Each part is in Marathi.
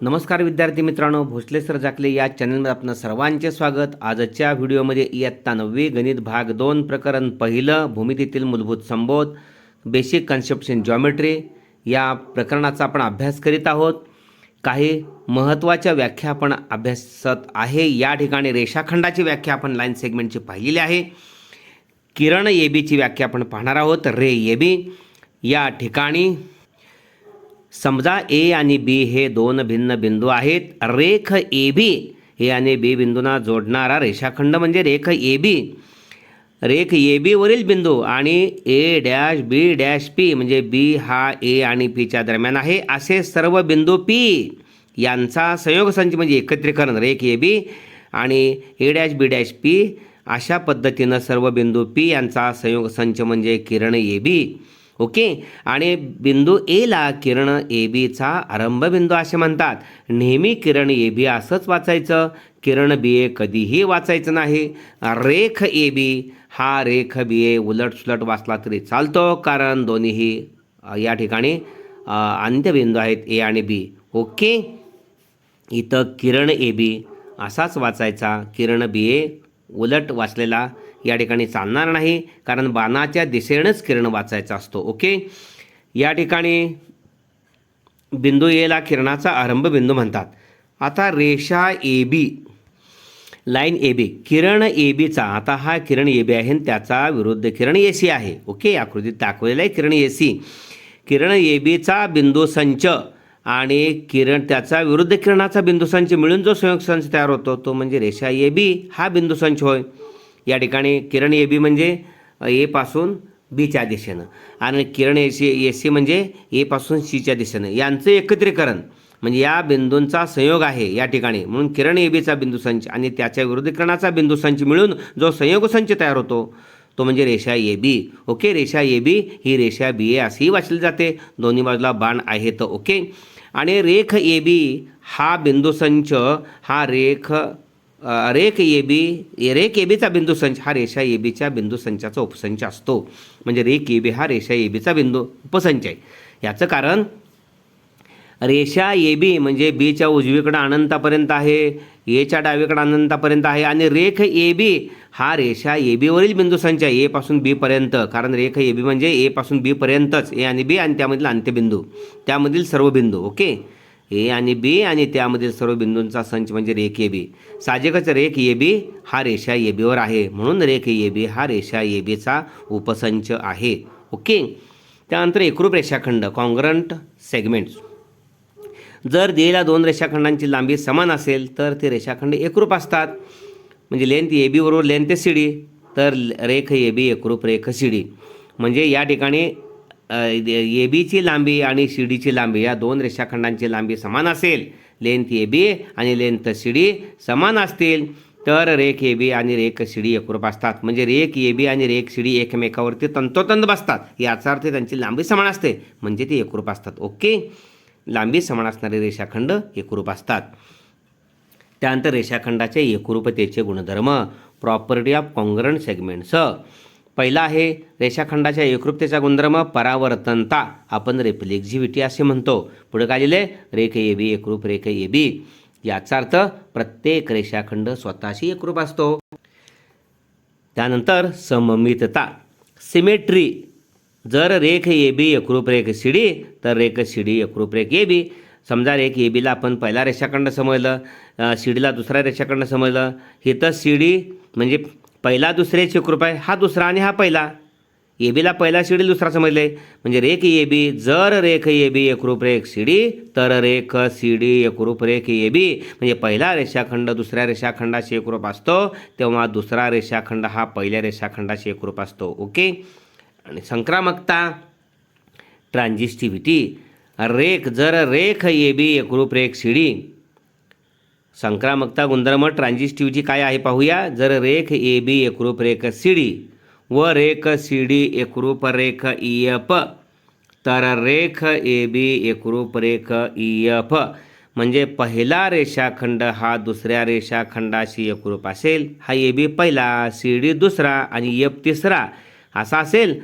नमस्कार विद्यार्थी मित्रांनो भोसले सर जाकले या चॅनलमध्ये आपलं सर्वांचे स्वागत. आजच्या व्हिडिओमध्ये इयत्ता नववी गणित भाग दोन प्रकरण पहिलं भूमितीतील मूलभूत संबोध बेसिक कन्सेप्ट इन जॉमेट्री या प्रकरणाचा आपण अभ्यास करीत आहोत. काही महत्त्वाच्या व्याख्या आपण अभ्यासत आहे. या ठिकाणी रेषाखंडाची व्याख्या आपण लाईन सेगमेंटची पाहिलेली आहे. किरण एबीची व्याख्या आपण पाहणार आहोत. रे एबी या ठिकाणी समजा ए आणि बी हे दोन भिन्न बिंदू आहेत. रेख ए बी ए आणि बी बिंदूंना जोडणारा रेषाखंड म्हणजे रेख ए बी. रेख ए बीवरील बिंदू आणि A dash B dash P म्हणजे बी हा ए आणि पीच्या दरम्यान आहे. असे सर्व बिंदू पी यांचा संयोग संच म्हणजे एकत्रीकरण रेख ए बी आणि A dash B dash P अशा पद्धतीनं सर्व बिंदू पी यांचा संयोग संच म्हणजे किरण ए बी. ओके? आणि बिंदू एला किरण ए बीचा आरंभ बिंदू असे म्हणतात. नेहमी किरण ए बी असंच वाचायचं. किरण बी ए कधीही वाचायचं नाही. रेख ए बी हा रेख बी ए उलट सुलट वाचला तरी चालतो कारण दोन्हीही या ठिकाणी अंत्यबिंदू आहेत ए आणि बी. ओके? इथं किरण ए बी असाच वाचायचा. किरण बी ए उलट वाचलेला. या ठिकाणी चालणार नाही कारण बाणाच्या दिशेनंच किरण वाचायचा असतो ओके? या ठिकाणी बिंदू एला किरणाचा आरंभ बिंदू म्हणतात. आता रेषा ए बी लाईन ए बी किरण ए बीचा आता हा किरण ए बी आहे आणि त्याचा विरुद्ध किरण ए सी आहे ओके? आकृतीत दाखवलेला आहे किरण ए सी किरण ए बीचा बिंदू संच आणि किरण त्याचा विरुद्ध किरणाचा बिंदू संच मिळून जो संयोग संच तयार होतो तो म्हणजे रेषा ए बी हा बिंदू संच होय. या ठिकाणी किरण ए बी म्हणजे एपासून बीच्या दिशेनं. आणि किरण ए सी ए सी म्हणजे एपासून सीच्या दिशेनं. यांचं एकत्रीकरण म्हणजे या बिंदूंचा संयोग आहे या ठिकाणी. म्हणून किरण ए बीचा बिंदू संच आणि त्याच्या विरुद्ध किरणाचा बिंदू संच मिळून जो संयोग संच तयार होतो तो म्हणजे रेषा ए बी. ओके? रेषा ए बी ही रेषा बी ए असेही वाचली जाते. दोन्ही बाजूला बाण आहेत ओके? आणि रेख ए बी हा बिंदू संच हा रेख रेख ए बी रेख ए बीचा बिंदू संच हा रेषा ए बीच्या बिंदू संचाचा उपसंच असतो. म्हणजे रेख ए बी हा रेषा ए बीचा बिंदू उपसंच आहे. याचं कारण रेषा ए बी म्हणजे बीच्या उजवीकडं अनंतापर्यंत आहे एच्या डावीकडं अनंतापर्यंत आहे आणि रेख ए बी हा रेषा ए बीवरील बिंदू संच आहे एपासून बीपर्यंत कारण रेख ए बी म्हणजे एपासून बीपर्यंतच ए आणि बी आणि त्यामधील अंत्यबिंदू. त्यामधील सर्व बिंदू ओके? ए आणि बी आणि त्यामधील सर्व बिंदूंचा संच म्हणजे रेख ए बी. साहजिकच रेख ए बी हा रेषा ए बीवर आहे. म्हणून रेख ए बी हा रेषा ए बीचा उपसंच आहे. ओके? त्यानंतर एकरूप रेषाखंड कॉन्ग्रंट सेगमेंट्स. जर दिलेल्या दोन रेषाखंडांची लांबी समान असेल तर ते रेषाखंड एकरूप असतात. म्हणजे लेंथ ए बी बरोबर लेंथ सी डी तर रेख ए बी एकरूप रेख सी डी. म्हणजे या ठिकाणी ए बीची लांबी आणि सी डीची लांबी या दोन रेषाखंडांची लांबी समान असेल. लेंथ ए बी आणि लेंथ सी डी समान असतील. तर रेख ए बी आणि रेख सी डी एकरूप असतात. म्हणजे रेख ए बी आणि रेख सी डी एकमेकावरती तंतोतंत बसतात. याचा अर्थ त्यांची लांबी समान असते. म्हणजे ती एकरूप असतात. ओके? लांबी समान असणारे रेषाखंड एकरूप असतात. त्यानंतर रेषाखंडाचे एकरूपतेचे गुणधर्म. Property of congruent segments. पहिला आहे रेषाखंडाच्या एकरूपतेचा गुणधर्म परावर्तनता. आपण रेप्लेक्झिव्हिटी असे म्हणतो. पुढे काय लिहिले? रेख ए बी एकरूप रेख ए बी. याचा अर्थ प्रत्येक रेषाखंड स्वतःशी एकरूप असतो. त्यानंतर सममितता. सिमेट्री. जर रेख ए बी एकरूप रेख सी डी तर रेख सी डी एकरूप रेख ए बी. समजा रेख ए बीला आपण पहिला रेषाखंड समजलं सी डीला दुसरा रेषाखंड समजलं. इथं सी डी म्हणजे पहिला दुसऱ्याची एकरूप आहे हा दुसरा आणि हा पहिला. ए बीला पहिला शिडी दुसरा समजले. म्हणजे रेख ए बी जर रेख ए बी एकरूप रेख सी डी तर रेख सी डी एकरूप रेख ए बी. म्हणजे पहिला रेषाखंड दुसऱ्या रेषाखंडाशी एकरूप असतो तेव्हा दुसरा रेषाखंड हा पहिल्या रेषाखंडाशी एकरूप असतो. ओके? आणि संक्रामकता ट्रान्झिस्टिव्हिटी. रेख जर रेख ए बी एकरूप रेख सी डी संक्रामकता गुणधर्म ट्रान्झिस्टिव्हची काय आहे पाहूया. जर रेख ए बी एकरूप रेख सी डी व रेख सी डी एकरूप रेख ई एफ तर रेख ए बी एकरूप रेख ई एफ. म्हणजे पहिला रेषाखंड हा दुसऱ्या रेषाखंडाशी एकरूप असेल. हा ए बी पहिला सी डी दुसरा आणि एफ तिसरा असा असेल.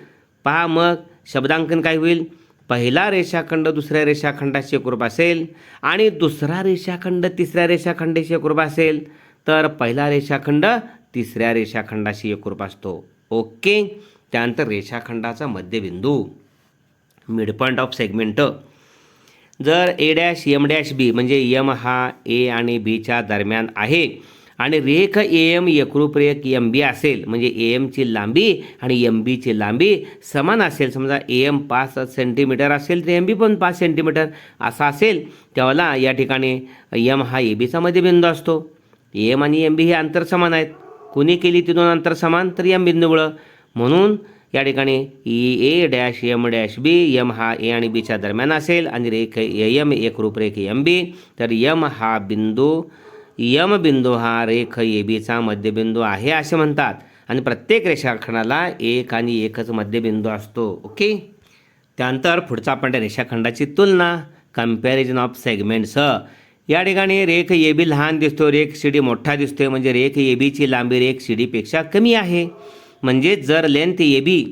पहा मग शब्दांकन काय होईल? पहिला रेषाखंड दुसऱ्या रेषाखंडाशी एकरूप असेल आणि दुसरा रेषाखंड तिसऱ्या रेषाखंडाशी एकरूप असेल तर पहिला रेषाखंड तिसऱ्या रेषाखंडाशी एकरूप असतो. ओके? त्यानंतर रेषाखंडाचा मध्यबिंदू. Mid point of segment. जर A dash M dash B म्हणजे यम हा ए आणि बीच्या दरम्यान आहे आणि रेख ए एम एकरूप रेख एम बी असेल म्हणजे ए एमची लांबी आणि एम बीची लांबी समान असेल. समजा ए एम पाच सेंटीमीटर असेल तर एम बी पण पाच सेंटीमीटर असा असेल. तेव्हाला या ठिकाणी यम हा ए बीचा मध्यबिंदू असतो. एम आणि एम बी हे अंतर समान आहेत. कुणी केली ती दोन अंतर समान? तर एम बिंदूमुळं. म्हणून या ठिकाणी E A dash M dash B M हा ए आणि बीच्या दरम्यान असेल आणि रेख एम एक रूपरेख एम बी तर यम हा बिंदू यमबिंदू हा रेख ए बीचा मध्यबिंदू आहे असे म्हणतात. आणि प्रत्येक रेषाखंडाला एक आणि एकच मध्यबिंदू असतो ओके? त्यानंतर पुढचा आपण त्या रेषाखंडाची तुलना कंपॅरिझन ऑफ सेगमेंट्स या ठिकाणी रेख ए बी लहान दिसतो रेख सी डी मोठा दिसतोय म्हणजे रेख ए बीची लांबी रेख सी डीपेक्षा कमी आहे. म्हणजे जर length A B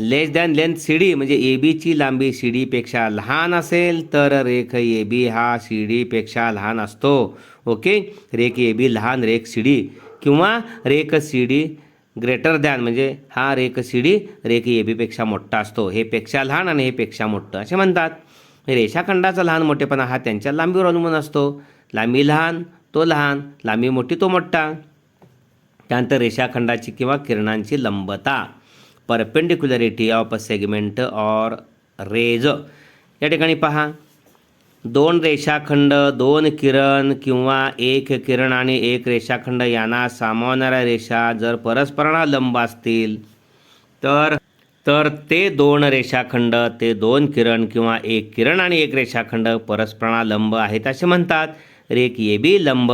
less than length C D म्हणजे ए बीची लांबी सी डीपेक्षा लहान असेल तर रेख ए बी हा सी डीपेक्षा लहान असतो. ओके? रेक ए बी लहान रेक सी डी किंवा ray C D greater than म्हणजे हा ray C D ray A बीपेक्षा मोठा असतो. हे पेक्षा लहान आणि हे पेक्षा मोठं. असे म्हणतात. रेषाखंडाचा लहान मोठेपणा हा त्यांच्या लांबीवर अवलंबून असतो. लांबी लहान तो लहान लांबी मोठी तो मोठा. त्यानंतर रेषाखंडाची किंवा किरणांची लंबता. Perpendicularity of a segment or rays या ठिकाणी पहा. दोन रेषाखंड दोन किरण किंवा एक किरण आणि एक रेषाखंड यांना सामावणाऱ्या रेषा जर परस्परांना लंब असतील तर तर ते दोन रेषाखंड ते दोन किरण किंवा एक किरण आणि एक रेषाखंड परस्परांना लंब आहेत असे म्हणतात. रेख ए बी लंब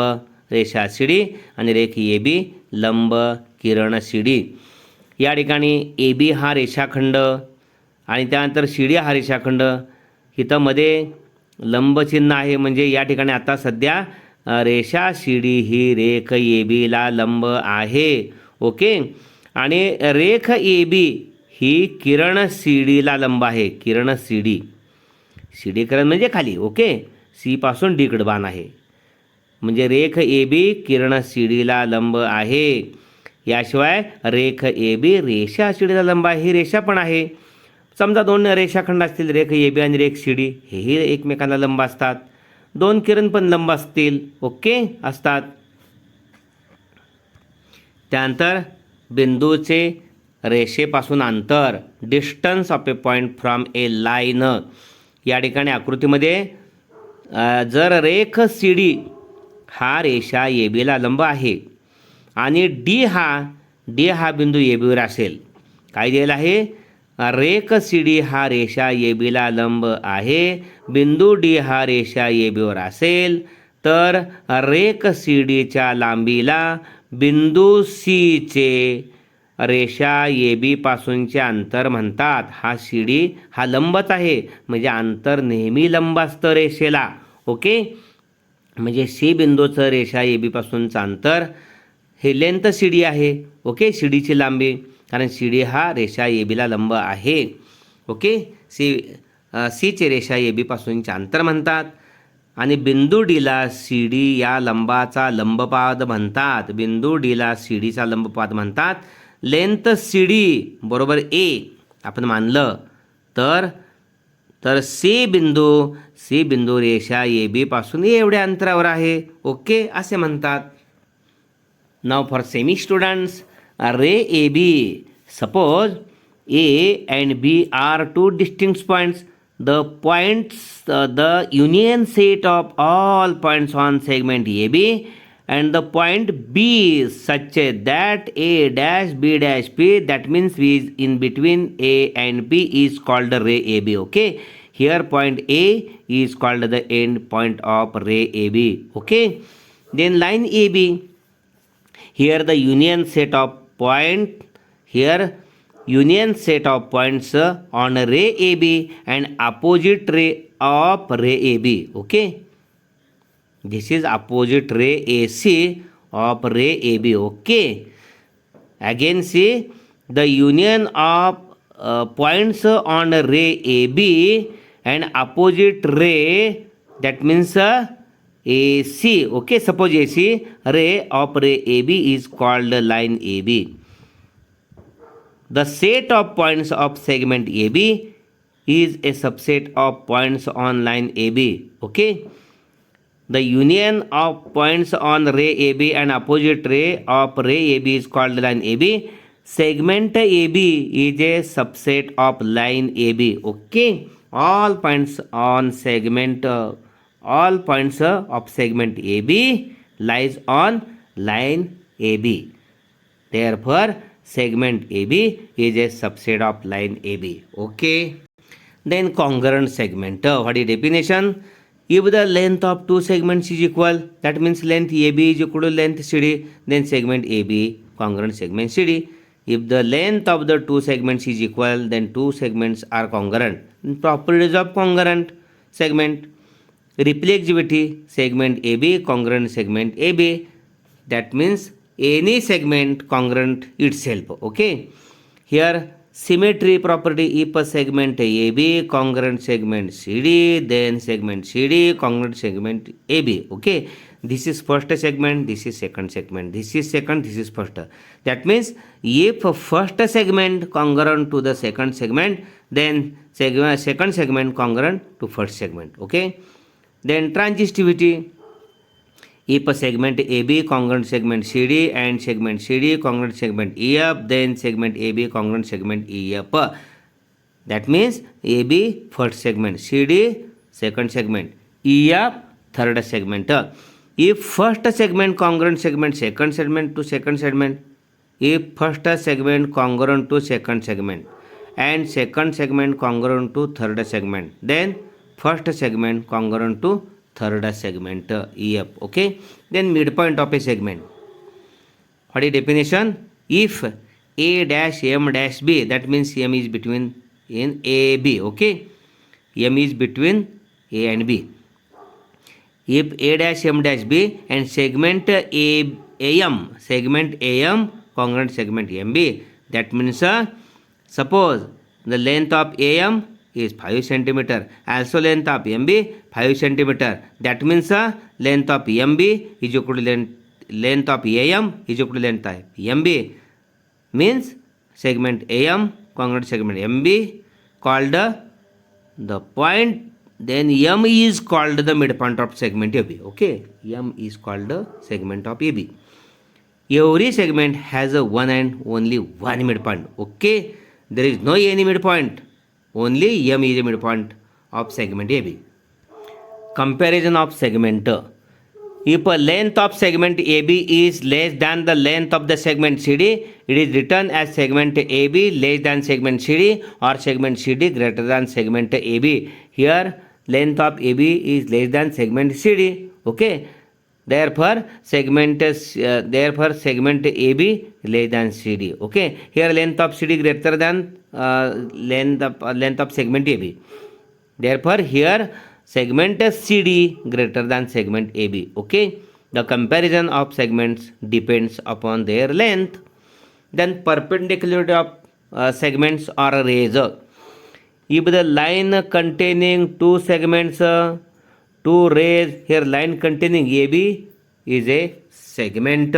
रेषा शिडी आणि रेख ए बी लंब किरण शिडी या ठिकाणी ए बी हा रेषाखंड आणि त्यानंतर शिडी हा रेषाखंड. इथं मध्ये लंबचिन्ह आहे म्हणजे या ठिकाणी आता सध्या रेषा शिडी ही रेख ए बीला लंब आहे. ओके? आणि रेख ए बी ही किरण शिडीला लंब आहे. किरण शिडी. शिडीकरण म्हणजे खाली. ओके? सीपासून डीकडे बाण आहे. म्हणजे रेख ए बी किरण शिडीला लंब आहे. याशिवाय रेख ए बी रेषा शिडीला लंब आहे. ही रेषा पण आहे. समजा दोन रेषाखंड असतील रेख ए बी आणि रेख सी डी हेही एकमेकांना लंब असतात. दोन किरण पण लंब असतील ओके असतात. त्यानंतर बिंदूचे रेषेपासून अंतर distance of a point from a line या ठिकाणी आकृतीमध्ये जर रेख सी डी हा रेषा ए बीला लंब आहे आणि डी हा डी हा बिंदू ए बीवर असेल काय दिलेला आहे? रेख सी डी हा रेषा ए बीला लंब आहे. बिंदू डी हा रेषा ए बीवर असेल. तर रेख सी डीच्या लांबीला बिंदू सीचे रेषा ए बीपासूनचे अंतर म्हणतात. हा सी डी हा लंबच आहे. म्हणजे अंतर नेहमी लंब असतं रेषेला. ओके? म्हणजे सी बिंदूचं रेषा ए बीपासूनचं अंतर हे लेंथ सी डी आहे. ओके? सी डीची लांबी. कारण सी डी हा रेषा ए बीला लंब आहे. ओके? सी सीचे रेषा ए बीपासूनचे अंतर म्हणतात. आणि बिंदू डीला सी डी या लंबाचा लंबपाद म्हणतात. बिंदू डीला सी डीचा लंबपाद म्हणतात. लेंथ सी डी बरोबर ए आपण मानलं. तर तर सी बिंदू सी बिंदू रेषा ए बीपासून एवढ्या अंतरावर आहे. ओके? असे म्हणतात. नाव for semi students. ray AB. Suppose A and B are two distinct points. The points, uh, the union set of all points on segment AB and the point B is such that A dash B dash P that means we is in between A and B is called the ray AB. Okay, here point A is called the end point of ray AB. Okay, then line AB. Here the union set of point. Here union set of points on ray AB and opposite ray of ray AB okay? This is opposite ray AC of ray AB okay? Again see the union of uh, points on ray AB and opposite ray that means uh, AC okay suppose AC ray of ray AB is called line AB the set of points of segment AB is a subset of points on line AB okay? The union of points on ray AB and opposite ray of ray AB is called line AB. Segment AB is a subset of line AB. Okay, all points on segment, uh, all points of segment AB lies on line AB. Therefore, segment AB is a subset of line AB. Okay. Then congruent segment. Uh, what is definition? If the length of two segments is equal, that means length AB is equal to length CD, then segment AB congruent segment CD. If the length of the two segments is equal, then two segments are congruent. Properties of congruent segment. Reflexivity, segment AB, congruent segment AB. That means any segment congruent itself. Okay. Here symmetry property if a segment AB congruent segment CD then segment CD congruent segment AB okay this is first segment this is second segment this is second this is first that means if first segment congruent to the second segment then second segment congruent to first segment okay then transitivity if a segment AB congruent segment CD and segment CD congruent segment EF, then segment AB congruent segment EF. That means AB first segment, CD second segment, EF third segment. If first segment congruent segment second segment to second segment, if first segment congruent to second segment and second segment congruent to third segment, then first segment congruent to third segment EF. Okay. Then midpoint of a segment. What is definition? If A dash M dash B, that means M is between in A B. Okay. M is between A and B. If A dash M dash B and segment A AM, segment AM congruent segment MB, that means uh, suppose the length of AM is 5 centimeter also length of MB 5 centimeter that means uh, length of MB is equal to length, length of AM is equal to length of MB means segment AM congruent segment MB called uh, the point then M is called the midpoint of segment AB okay M is called the segment of AB every segment has a one and only one midpoint okay there is no any midpoint only M is a midpoint of segment AB. Comparison of segment. If a length of segment AB is less than the length of the segment CD, it is written as segment AB less than segment CD or segment CD greater than segment AB. Here, length of AB is less than segment CD. Okay. Therefore, segment uh, therefore segment AB less than CD. Okay. Here, length of CD greater than length of uh, length of segment AB. Therefore, here segment CD greater than segment AB. Okay, the comparison of segments depends upon their length. Then perpendicularity of uh, segments or a razor. If the line containing two segments, uh, two rays here line containing AB is a segment.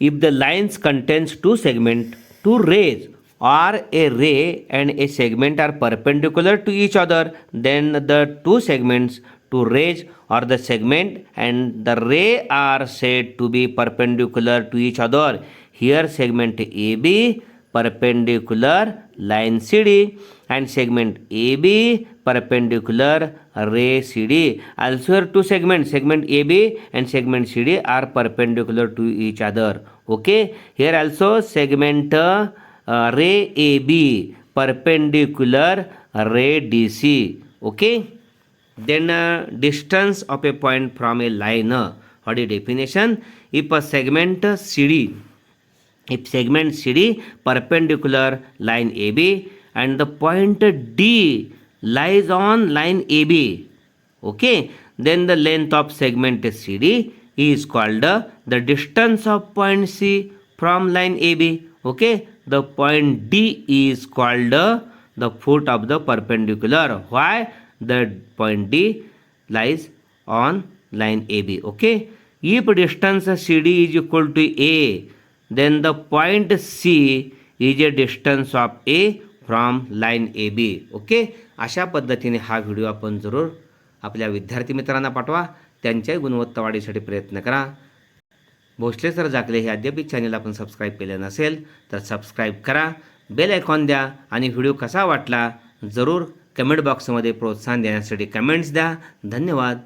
If the lines contains two segment, two rays or a ray and a segment are perpendicular to each other, then the two segments, two rays or the segment and the ray are said to be perpendicular to each other. Here segment AB perpendicular line CD and segment AB perpendicular ray CD. Also here two segments, segment AB and segment CD are perpendicular to each other. Okay. Here also segment uh, ray AB perpendicular ray DC. Okay. Then uh, distance of a point from a line. What is definition? If a segment CD, if segment CD perpendicular line AB and the point D lies on line AB. Okay. Then the length of segment CD is called uh, the distance of point C from line AB. Okay the point D is called the foot of the perpendicular why the point D lies on line AB. Okay, if distance CD is equal to A, then the point C is a distance of A line A B okay अशा पद्धतीने हा व्हिडिओ आपण जरूर आपल्या विद्यार्थी मित्रांना पाठवा. त्यांच्याही गुणवत्ता वाढीसाठी प्रयत्न करा. भोसले सर जाकले हे अद्यापी चॅनल आपण सबस्क्राईब केलं नसेल तर सबस्क्राईब करा. बेल आयकॉन द्या आणि व्हिडिओ कसा वाटला जरूर कमेंट बॉक्समध्ये प्रोत्साहन देण्यासाठी कमेंट्स द्या. धन्यवाद.